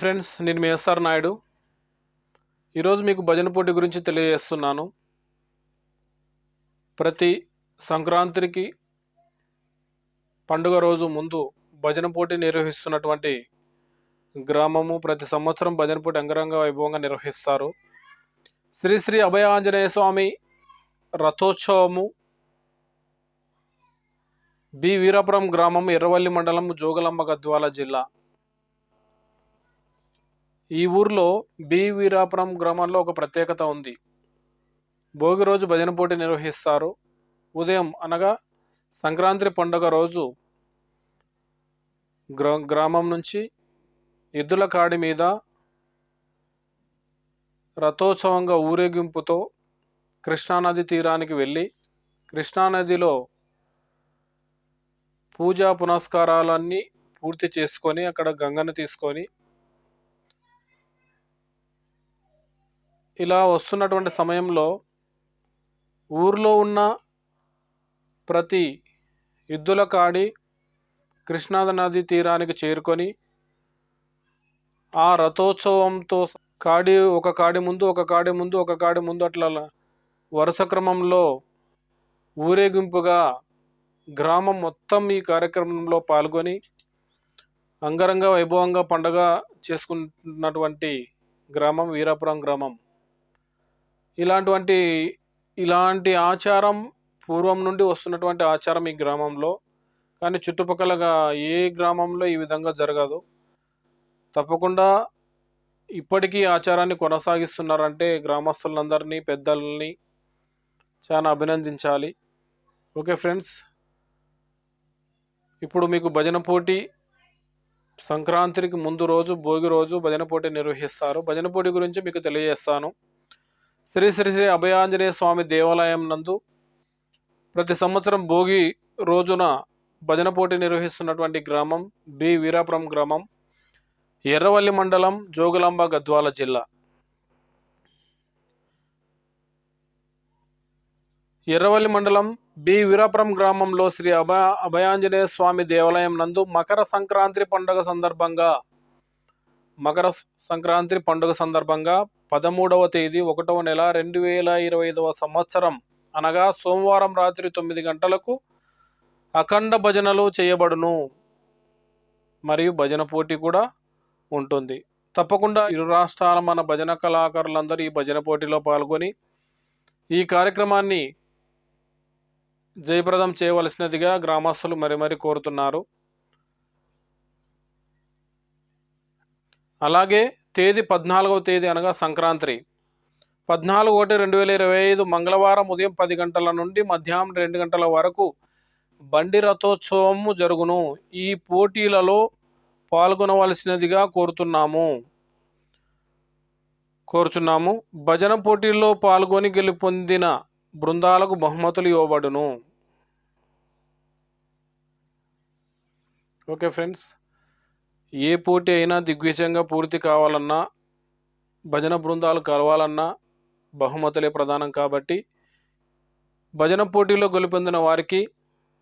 Friends నేను మీ SR Naidu. ఈరోజు మీకు భజన పోటీ గురించి తెలియజేస్తున్నాను. ప్రతి సంక్రాంతికి పండుగ రోజు ముందు భజన పోటీ నిర్వహిస్తున్నటువంటి గ్రామము ప్రతి సంవత్సరం భజన పోటీ అంగరంగ వైభవంగా నిర్వహిస్తారు. శ్రీ శ్రీ అభయ ఆంజనేయ స్వామి రథోత్సవము బి వీరాపురం గ్రామం ఎర్రవల్లి మండలం జోగులమ్మ గద్వాల జిల్లా. ఈ ఊర్లో బి. వీరాపురం గ్రామంలో ఒక ప్రత్యేకత ఉంది. భోగి రోజు భజన పోటీ నిర్వహిస్తారు. ఉదయం అనగా సంక్రాంతి పండుగ రోజు గ్రా గ్రామం నుంచి ఎద్దుల కాడి మీద రథోత్సవంగా ఊరేగింపుతో కృష్ణానది తీరానికి వెళ్ళి కృష్ణానదిలో పూజా పునస్కారాలన్నీ పూర్తి చేసుకొని అక్కడ గంగను తీసుకొని ఇలా వస్తున్నటువంటి సమయంలో ఊర్లో ఉన్న ప్రతి ఎద్దుల కాడి కృష్ణా నది తీరానికి చేరుకొని ఆ రథోత్సవంతో కాడి ఒక కాడి ముందు ఒక కాడి ముందు ఒక కాడి ముందు అట్లా వరుస క్రమంలో ఊరేగింపుగా గ్రామం మొత్తం ఈ కార్యక్రమంలో పాల్గొని అంగరంగ వైభవంగా పండగ చేసుకుంటున్నటువంటి గ్రామం వీరాపురం గ్రామం. ఇలాంటివంటి ఇలాంటి ఆచారం పూర్వం నుండి వస్తున్నటువంటి ఆచారం ఈ గ్రామంలో. కానీ చుట్టుపక్కలగా ఏ గ్రామంలో ఈ విధంగా జరగదు. తప్పకుండా ఇప్పటికీ ఆచారాన్ని కొనసాగిస్తున్నారంటే గ్రామస్తులందరినీ పెద్దల్ని చాలా అభినందించాలి. ఓకే ఫ్రెండ్స్ ఇప్పుడు మీకు భజన పోటీ సంక్రాంతికి ముందు రోజు భోగి రోజు భజన పోటీ నిర్వహిస్తారు. భజన పోటీ గురించి మీకు తెలియజేస్తాను. శ్రీ శ్రీ శ్రీ అభయాంజనేయ స్వామి దేవాలయం నందు ప్రతి సంవత్సరం భోగి రోజున భజన పోటీ నిర్వహిస్తున్నటువంటి గ్రామం బి వీరాపురం గ్రామం ఎర్రవల్లి మండలం జోగులాంబ గద్వాల జిల్లా. ఎర్రవల్లి మండలం బి వీరాపురం గ్రామంలో శ్రీ అభ అభయాంజనేయ స్వామి దేవాలయం నందు మకర సంక్రాంతి పండుగ సందర్భంగా మకర సంక్రాంతి పండుగ సందర్భంగా పదమూడవ తేదీ ఒకటవ నెల రెండు వేల ఇరవై ఐదవ సంవత్సరం అనగా సోమవారం రాత్రి తొమ్మిది గంటలకు అఖండ భజనలు చేయబడును. మరియు భజన పోటీ కూడా ఉంటుంది. తప్పకుండా ఇరు రాష్ట్రాల మన భజన కళాకారులందరూ ఈ భజన పోటీలో పాల్గొని ఈ కార్యక్రమాన్ని జయప్రదం చేయవలసినదిగా గ్రామస్తులు మరి మరి కోరుతున్నారు. అలాగే తేదీ పద్నాలుగవ తేదీ అనగా సంక్రాంతి. పద్నాలుగు ఒకటి రెండు వేల ఇరవై ఐదు మంగళవారం ఉదయం పది గంటల నుండి మధ్యాహ్నం రెండు గంటల వరకు బండి రథోత్సవము జరుగును. ఈ పోటీలలో పాల్గొనవలసినదిగా కోరుతున్నాము. కోరుచున్నాము. భజన పోటీల్లో పాల్గొని గెలుపొందిన బృందాలకు బహుమతులు ఇవ్వబడును. Okay friends. ఏ పోటీ అయినా దిగ్విజయంగా పూర్తి కావాలన్నా భజన బృందాలు కలవాలన్నా బహుమతులే ప్రధానం కాబట్టి భజన పోటీలో గెలుపొందిన వారికి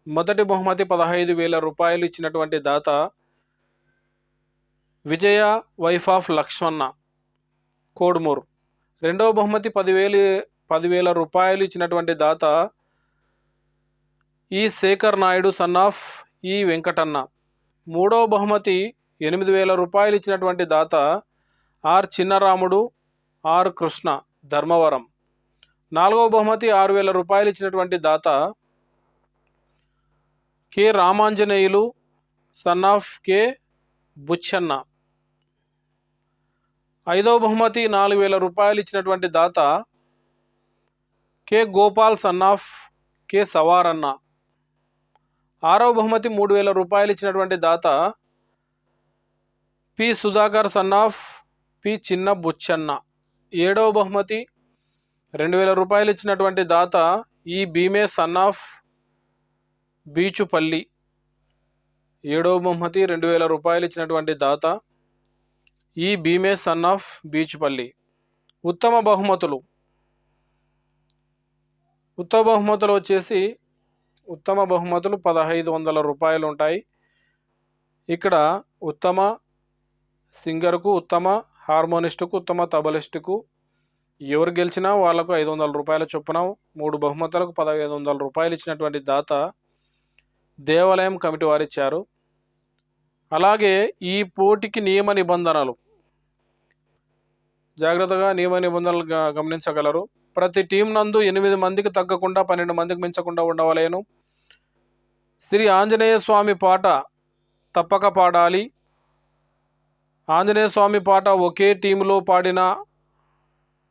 మొదటి బహుమతి పదహైదు వేల రూపాయలు ఇచ్చినటువంటి దాత విజయ వైఫ్ ఆఫ్ లక్ష్మణ కోడుమూర్. రెండవ బహుమతి పదివేలు పదివేల రూపాయలు ఇచ్చినటువంటి దాత ఈ శేఖర్ నాయుడు సన్ ఆఫ్ ఈ వెంకటన్న. మూడవ బహుమతి ఎనిమిది వేల రూపాయలు ఇచ్చినటువంటి దాత ఆర్ చిన్నరాముడు ఆర్ కృష్ణ ధర్మవరం. నాలుగవ బహుమతి ఆరు వేల రూపాయలు ఇచ్చినటువంటి దాత K Ramanjaneyulu son of K Bucchanna. ఐదవ బహుమతి నాలుగు వేల రూపాయలు ఇచ్చినటువంటి దాత K Gopal son of K Savaranna. ఆరవ బహుమతి మూడు వేల రూపాయలు ఇచ్చినటువంటి దాత P. Sudhakar son of P. Chinna Bucchanna. ఏడవ బహుమతి రెండు వేల రూపాయలు ఇచ్చినటువంటి దాత ఈ భీమే సన్ ఆఫ్ బీచుపల్లి. ఏడవ బహుమతి రెండు వేల రూపాయలు ఇచ్చినటువంటి దాత ఈ భీమే సన్ ఆఫ్ బీచుపల్లి. ఉత్తమ బహుమతులు. ఉత్తమ బహుమతులు వచ్చేసి ఉత్తమ బహుమతులు పదహైదు వందల రూపాయలు ఉంటాయి. ఇక్కడ ఉత్తమ సింగర్కు ఉత్తమ హార్మోనిస్టుకు ఉత్తమ తబలిస్టుకు ఎవరు గెలిచినా వాళ్ళకు ఐదు వందల రూపాయల చొప్పున మూడు బహుమతులకు పదహైదు వందల రూపాయలు ఇచ్చినటువంటి దాత దేవాలయం కమిటీ వారు ఇచ్చారు. అలాగే ఈ పోటీకి నియమ నిబంధనలు. జాగ్రత్తగా నియమ నిబంధనలు గ- గమనించగలరు. ప్రతి టీం నందు ఎనిమిది మందికి తగ్గకుండా పన్నెండు మందికి మించకుండా ఉండవలేను. శ్రీ ఆంజనేయ స్వామి పాట తప్పక పాడాలి. ఆంజనేయ స్వామి పాట ఒకే టీంలో పాడిన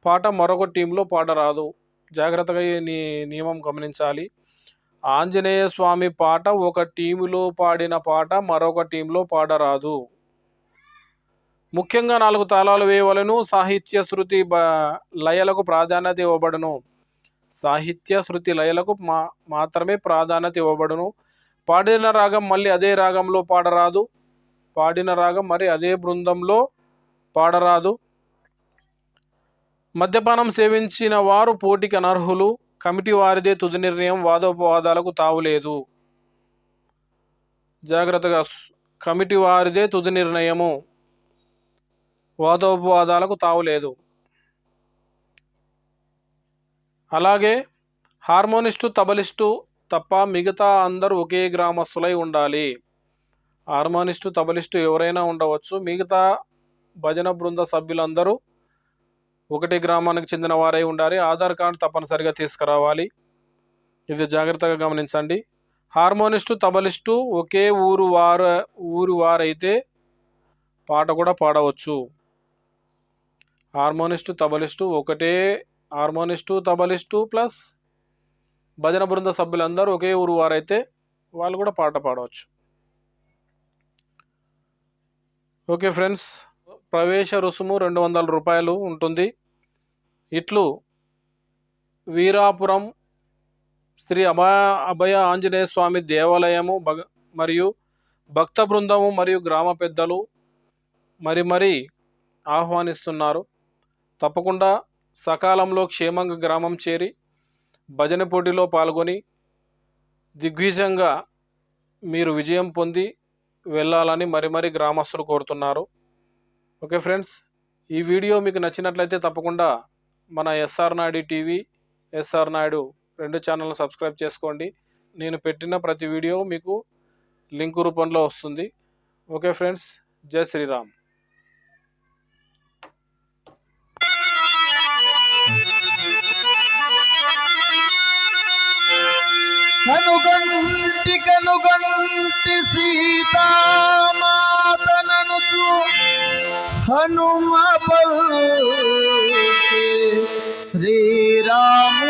పాట మరొక టీంలో పాడరాదు జాగ్రత్తగా నీ ని- నియమం గమనించాలి. ఆంజనేయ స్వామి పాట ఒక టీములో పాడిన పాట మరొక టీంలో పాడరాదు ముఖ్యంగా నాలుగు తాళాలు వేయవలను. సాహిత్య శృతి బ లయలకు ప్రాధాన్యత ఇవ్వబడును. సాహిత్య శృతి లయలకు మా మాత్రమే ప్రాధాన్యత ఇవ్వబడును. పాడిన రాగం మళ్ళీ అదే రాగంలో పాడరాదు పాడిన రాగం మరి అదే బృందంలో పాడరాదు. మద్యపానం సేవించిన వారు పోటీకి అనర్హులు. కమిటీ వారిదే తుది నిర్ణయం. వాదోపవాదాలకు తావులేదు జాగ్రత్తగా కమిటీ వారిదే తుది నిర్ణయము. వాదోపవాదాలకు తావులేదు అలాగే హార్మోనిస్టు తబలిస్టు తప్ప మిగతా అందరూ ఒకే గ్రామస్తులై ఉండాలి. హార్మోనిస్టు తబలిస్టు ఎవరైనా ఉండవచ్చు. మిగతా భజన బృంద సభ్యులందరూ ఒకటి గ్రామానికి చెందిన వారై ఉండాలి. ఆధార్ కార్డు తప్పనిసరిగా తీసుకురావాలి. ఇది జాగ్రత్తగా గమనించండి. హార్మోనిస్టు తబలిస్టు ఒకే ఊరు వార ఊరు వారైతే పాట కూడా పాడవచ్చు. హార్మోనిస్టు తబలిస్టు ఒకటే హార్మోనిస్టు తబలిస్టు ప్లస్ భజన బృంద సభ్యులందరూ ఒకే ఊరు వారైతే వాళ్ళు కూడా పాట పాడవచ్చు. ఓకే ఫ్రెండ్స్ ప్రవేశ రుసుము రెండు వందల రూపాయలు ఉంటుంది. ఇట్లు వీరాపురం శ్రీ అభయ అభయ ఆంజనేయ స్వామి దేవాలయము భగ మరియు భక్త బృందము మరియు గ్రామ పెద్దలు మరి మరి ఆహ్వానిస్తున్నారు. తప్పకుండా సకాలంలో క్షేమంగా గ్రామం చేరి భజన పోటీలో పాల్గొని దిగ్విజయంగా మీరు విజయం పొంది వెళ్ళాలని మరి మరి గ్రామస్తులు కోరుతున్నారు. ఓకే ఫ్రెండ్స్ ఈ వీడియో మీకు నచ్చినట్లయితే తప్పకుండా మన SR Naidu TV SR Naidu రెండు ఛానల్ సబ్స్క్రైబ్ చేసుకోండి. నేను పెట్టిన ప్రతి వీడియో మీకు లింక్ రూపంలో వస్తుంది. ఓకే ఫ్రెండ్స్ జై శ్రీరామ్. కనుగంటి కనుగంటి సీతామాతనను హనుమ శ్రీరాము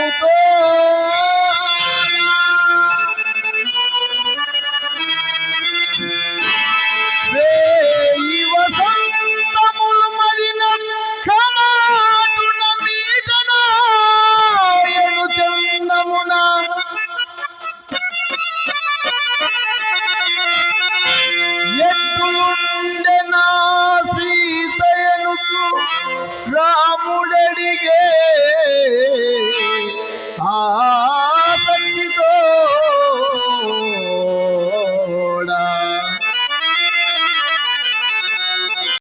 দিয়ে।